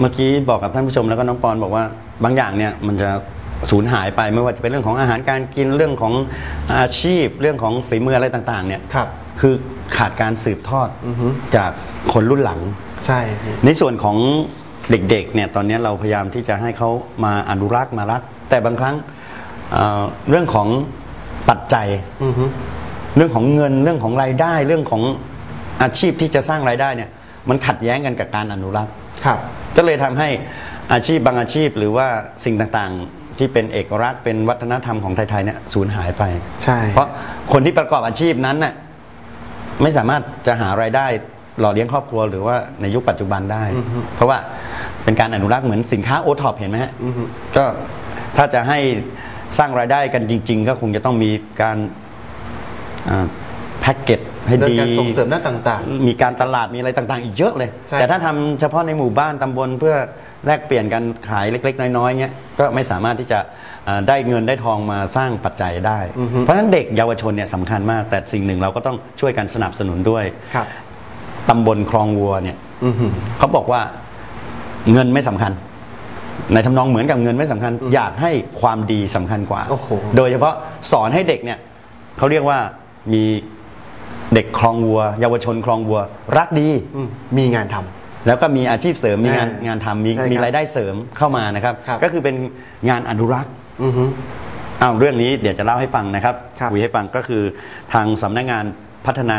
เมื่อกี้บอกกับท่านผู้ชมแล้วก็น้องปอนบอกว่าบางอย่างเนี่ยมันจะสูญหายไปไม่ว่าจะเป็นเรื่องของอาหารการกินเรื่องของอาชีพ เรื่องของฝีมืออะไรต่างๆเนี่ยครับคือขาดการสืบทอดอือฮึจากคนรุ่นหลัง ใช่พี่ ในส่วนของเด็กๆเนี่ยตอนนี้เราพยายามที่จะให้เขามาอนุรักษ์มารัก แต่บางครั้งเอ่อเรื่องของปัจจัย อือฮึ เรื่องของเงินเรื่องของรายได้เรื่องของอาชีพที่จะสร้างรายได้เนี่ยมันขัดแย้งกันกับการอนุรักษ์ ครับก็เลยทำให้อาชีพบางอาชีพหรือว่าสิ่งต่างๆ ที่เป็นเอกลักษณ์เป็นวัฒนธรรมของไทยๆเนี่ยสูญหายไป ใช่ เพราะคนที่ประกอบอาชีพนั้นน่ะไม่สามารถจะหารายได้หล่อเลี้ยงครอบครัวหรือว่าในยุคปัจจุบันได้ เพราะว่าเป็นการอนุรักษ์เหมือนสินค้าโอท็อปเห็นไหมฮะอือฮึก็ถ้าจะให้สร้างรายได้กันจริง ๆ ก็คงจะต้องมีการแพ็กเกจ ให้เรื่องดีการส่งเสริมด้านต่างมีการตลาดมีอะไรต่างๆ อีกเยอะเลยใช่แต่ถ้าทำเฉพาะในหมู่บ้านตำบลเพื่อแลกเปลี่ยนกันขายเล็ก ๆ น้อยๆเงี้ยก็ไม่สามารถที่จะเอ่อได้เงินได้ทองมาสร้างปัจจัยได้ เพราะฉะนั้นเด็กเยาวชนเนี่ยสำคัญมาก แต่สิ่งหนึ่งเราก็ต้องช่วยกันสนับสนุนด้วยๆครับตำบลคลองวัวเนี่ยอือฮึเขาบอกว่าเงินไม่สำคัญ ในทำนองเหมือนกับเงินไม่สำคัญ อยากให้ความดีสำคัญกว่าโอ้โหโดยเฉพาะสอนให้เด็กเนี่ยเขาเรียกว่ามี เด็กคลองวัว เยาวชนคลองวัว รักดีอืมมีงานทำ แล้วก็มีอาชีพเสริมมีงานอ่างานทำมีใช่ครับมีรายได้เสริมเข้ามานะครับ ครับ ก็คือเป็นงานอนุรักษ์ อือฮึ อ้าวเรื่องนี้เดี๋ยวจะเล่าให้ฟังนะครับครับคุยให้ฟังก็คือทางสำนักงานพัฒนา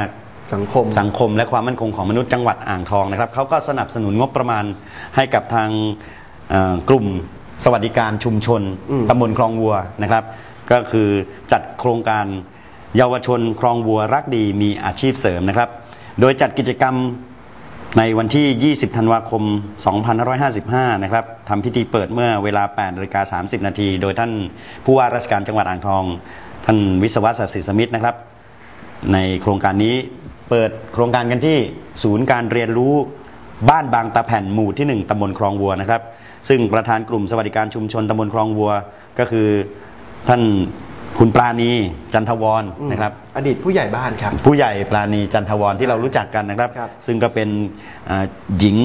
สังคม สังคมและความมั่นคงของมนุษย์จังหวัดอ่างทองนะครับเขาก็สนับสนุนงบประมาณให้กับทางเอ่อกลุ่มสวัสดิการชุมชนอืม ตำบลคลองวัวนะครับ ก็คือจัดโครงการ เยาวชนคลองวัวรักดีมีอาชีพเสริมนะครับ โดยจัดกิจกรรมในวันที่ 20 ธันวาคม 2555 นะครับทำพิธีเปิดเมื่อเวลา8นาฬิกา30 นาที โดยท่านผู้ว่าราชการจังหวัดอ่างทอง ท่านวิศวัตศศิษย์สมิทธิ์นะครับ ในโครงการนี้เปิดโครงการกันที่ศูนย์การเรียนรู้บ้านบางตะแผ่นหมู่ที่ 1ตำบลคลองวัวนะครับ ซึ่งประธานกลุ่มสวัสดิการชุมชนตำบลคลองวัว ก็คือท่าน คุณปราณีจันทวรนะครับ อดีตผู้ใหญ่บ้านครับ ผู้ใหญ่ปราณีจันทวรที่เรารู้จักกันนะครับ ครับซึ่งก็เป็นอ่าหญิง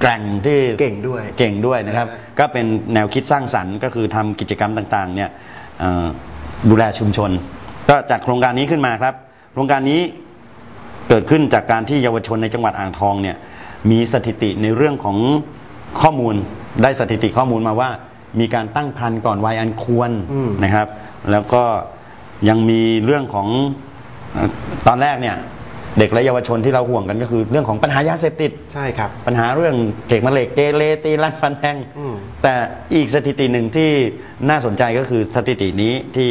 แกร่งที่เก่งด้วยเก่งด้วยนะครับ นะฮะก็เป็นแนวคิดสร้างสรรค์ก็คือทำกิจกรรมต่างๆเนี่ยเอ่อดูแลชุมชน ก็จัดโครงการนี้ขึ้นมาครับ โครงการนี้เกิดขึ้นจากการที่เยาวชนในจังหวัดอ่างทองเนี่ยมีสถิติในเรื่องของข้อมูลได้สถิติข้อมูลมาว่า มีการตั้งครรภ์ก่อนวัยอันควรอืม นะครับ แล้วก็ยังมีเรื่องของเอ่อตอนแรกเนี่ยเด็กและเยาวชนที่เราห่วงกันก็คือ เรื่องของปัญหายาเสพติดใช่ครับ ปัญหาเรื่องเด็กมาเหล็กเกเรตีรันฟันแทงอืมแต่อีกสถิติหนึ่งที่น่าสนใจก็คือสถิตินี้ที่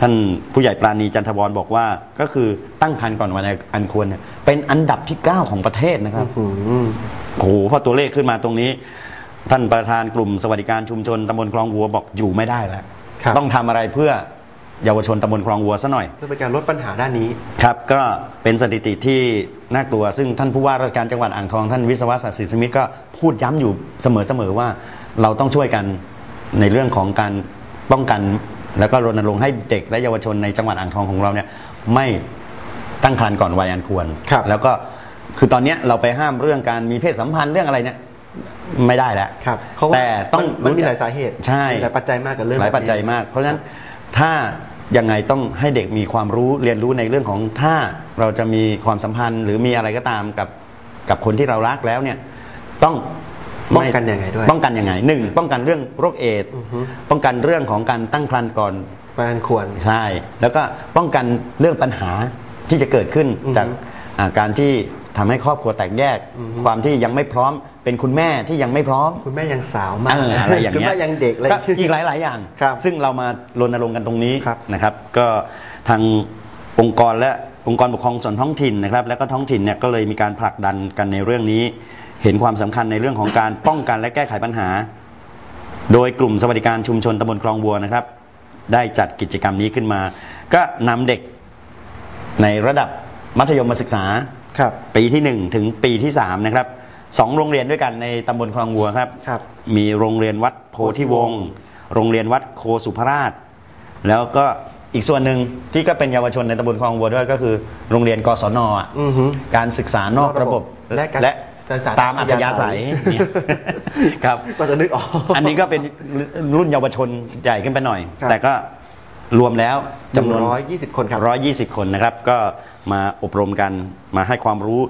ท่านผู้ใหญ่ปราณีจันทวรบอกว่าก็คือตั้งครรภ์ก่อนวันอันควรเนี่ยเป็นอันดับที่ 9 ของประเทศนะครับอืมโอ้โหพอตัวเลขขึ้นมาตรงนี้ ท่านประธานกลุ่มสวัสดิการชุมชนตำบลคลองวัวบอกอยู่ไม่ได้แล้ว ครับ ต้องทำอะไรเพื่อเยาวชนตำบลคลองวัวซะหน่อย เพื่อเป็นการลดปัญหาด้านนี้ ครับก็เป็นสถิติที่น่ากลัว ซึ่งท่านผู้ว่าราชการจังหวัดอ่างทองท่านวิศวศักดิ์ศรีสมิทธิ์ก็พูดย้ำอยู่เสมอๆว่าเราต้องช่วยกันในเรื่องของการป้องกัน แล้วก็รณรงค์ให้เด็กและเยาวชนในจังหวัดอ่างทองของเราเนี่ยไม่ตั้งครรภ์ก่อนวัยอันควร ครับ แล้วก็คือตอนเนี้ยเราไปห้ามเรื่องการมีเพศสัมพันธ์เรื่องอะไรเนี่ย ไม่ได้แล้วครับเขาว่าแต่ต้องมันมันมีรู้จักหลายสาเหตุใช่มีหลายปัจจัยมากกับเรื่องหลายปัจจัยแบบนี้มาก เพราะฉะนั้นถ้ายังไงต้องให้เด็กมีความรู้เรียนรู้ในเรื่องของถ้าเราจะมีความสัมพันธ์ หรือมีอะไรก็ตามกับกับคนที่เรารักแล้วเนี่ยต้องป้องกันยังไงด้วยป้องกันยังไงหนึ่งป้องกันเรื่องโรคเอดส์อือฮึป้องกันเรื่องของการตั้งครรภ์ก่อนประมาณควรใช่แล้วก็ป้องกันเรื่องปัญหาที่จะเกิดขึ้นอือฮึจากอ่าการที่ทำให้ครอบครัวแตกแยก ความที่ยังไม่พร้อม เป็นคุณแม่ที่ยังไม่พร้อม คุณแม่ยังสาวมากเอออะไรอย่างคุณเงี้ยแม่ยังเด็กอะไรก็อีกหลายหลาย ๆ อย่าง ครับ ซึ่งเรามารณรงค์กันตรงนี้ครับ นะครับ ก็ทางองค์กรและองค์กรปกครองส่วนท้องถิ่นนะครับ แล้วก็ท้องถิ่นเนี่ยก็เลยมีการผลักดันกันในเรื่องนี้ เห็นความสำคัญในเรื่องของการป้องกันและแก้ไขปัญหา โดยกลุ่มสวัสดิการชุมชนตำบลคลองบัวนะครับ ได้จัดกิจกรรมนี้ขึ้นมา ก็นำเด็กในระดับมัธยมศึกษา ครับ ปีที่ 1 ถึงปีที่3นะครับ สองโรงเรียนด้วยกันในตำบลคลองวัวครับ ครับ มีโรงเรียนวัดโพธิวงศ์โรงเรียนวัดโคสุภราช แล้วก็อีกส่วนหนึ่งที่ก็เป็นเยาวชนในตำบลคลองวัวด้วยก็คือ โรงเรียนกศนอะอือฮึการศึกษานอกระบบและการและสารตามอัธยาศัยเนี่ยครับ ก็จะนึกออก อันนี้ก็เป็นรุ่นเยาวชนใหญ่ขึ้นไปหน่อย ครับ แต่ก็รวมแล้วจำนวนร้อยยี่สิบคนครับร้อยยี่สิบคนนะครับ ก็มาอบรมกันมาให้ความรู้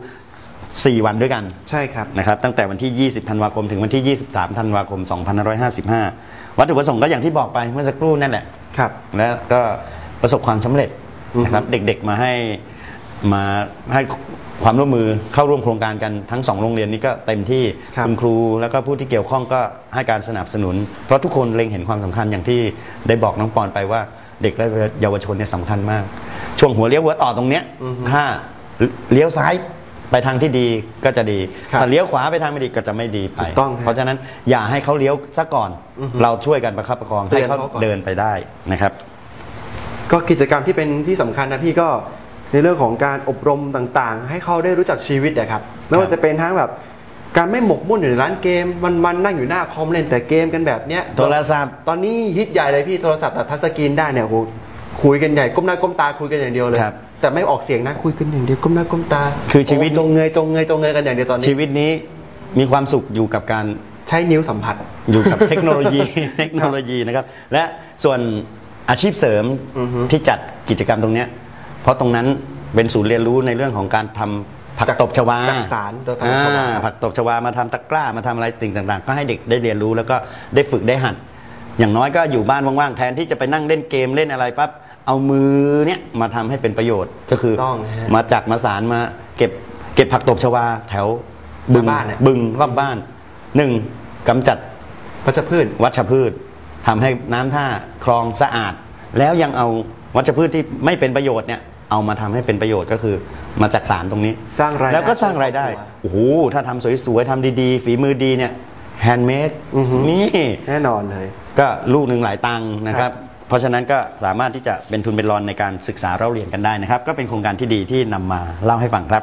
4 วันด้วยกันใช่ครับนะครับตั้งแต่วันที่ 20 ธันวาคม ถึงวันที่ 23 ธันวาคม 2555 วัตถุประสงค์ก็อย่างที่บอกไปเมื่อสักครู่นั่นแหละครับ แล้วก็ประสบความสำเร็จนะครับอือฮึเด็กๆมาให้มาให้ความร่วมมือเข้าร่วมโครงการกันทั้งสองโรงเรียนนี้ก็เต็มที่ครับณครูแล้วก็ผู้ที่เกี่ยวข้องก็ให้การสนับสนุน เพราะทุกคนเล็งเห็นความสำคัญอย่างที่ได้บอกน้องปอนไปว่าเด็กและเยาวชนเนี่ยสำคัญมาก ช่วงหัวเลี้ยวหัวต่อตรงเนี้ยอือฮึถ้าเลี้ยวซ้าย ไปทางที่ดีก็จะดีครับถ้าเลี้ยวขวาไปทางไม่ดีก็จะไม่ดีไป ถูกต้องครับเพราะฉะนั้นอย่าให้เขาเลี้ยวซะก่อน อือฮึเราช่วยกันประคับประคองเตืให้อนเขาเขาก่อน เดินไปได้นะครับ ก็กิจกรรมที่เป็นที่สำคัญนะพี่ก็ในเรื่องของการอบรมต่างๆ ให้เขาได้รู้จักชีวิตนะครับไม่ว่าจะเป็นทั้งแบบการไม่หมกมุ่นอยู่ในร้านเกม วันๆนั่งอยู่หน้าคอมเล่นแต่เกมกันแบบเนี้ยโทรศัพท์ ตอนนี้ฮิตใหญ่เลยพี่โทรศัพท์แบบทัชสกรีนได้เนี่ยโอ้โหคุยกันใหญ่ก้มหน้าก้มตาคุยกันอย่างเดียวเลย ครับ แต่ไม่ออกเสียงนะคุยกันอย่างเดียวก้มหน้าก้มตาคือชีวิตโจงเงยจงเงยจงเงยกันอย่างเดียวตอนนี้ชีวิตนี้มีความสุขอยู่กับการใช้นิ้วสัมผัส อยู่กับเทคโนโลยี เทคโนโลยีนะครับ และส่วนอาชีพเสริมอือฮึที่จัดกิจกรรมตรงเนี้ยเพราะตรงนั้นเป็นศูนย์เรียนรู้ในเรื่องของการทำผักจากตบชวาจากสารโดยผักตบชวา อ่ผักตบชวามาทำตะกร้ามาทำอะไรสิ่งต่างๆ ก็ให้เด็กได้เรียนรู้แล้วก็ได้ฝึกได้หัด อย่างน้อยก็อยู่บ้านว่างๆแทนที่จะไปนั่งเล่นเกมเล่นอะไรปั๊บ เอามือเนี้ยมาทำให้เป็นประโยชน์ก็คือต้องฮะมาจากมาสารมาเก็บเก็บผักตบชวาแถวบึงหน้าบ้านเนี่ยบึงรอบบ้านหนึ่งกำจัดวัชพืชวัชพืชทำให้น้ำท่าคลองสะอาด แล้วยังเอาวัชพืชที่ไม่เป็นประโยชน์เนี่ยเอามาทำให้เป็นประโยชน์ก็คือ มาจากสารตรงนี้ สร้างรายได้แล้วก็สร้างรายได้โอ้โหถ้าทำสวยๆทำดีๆ ฝีมือดีเนี่ยแฮนด์เมดอือฮึนี่แน่นอนเลย ก็ลูกหนึ่งหลายตังค์นะคครัรับบ เพราะฉะนั้นก็สามารถที่จะเป็นทุนเป็นรอนในการศึกษาเราเรียนกันได้นะครับ ก็เป็นโครงการที่ดีที่นำมาเล่าให้ฟังครับ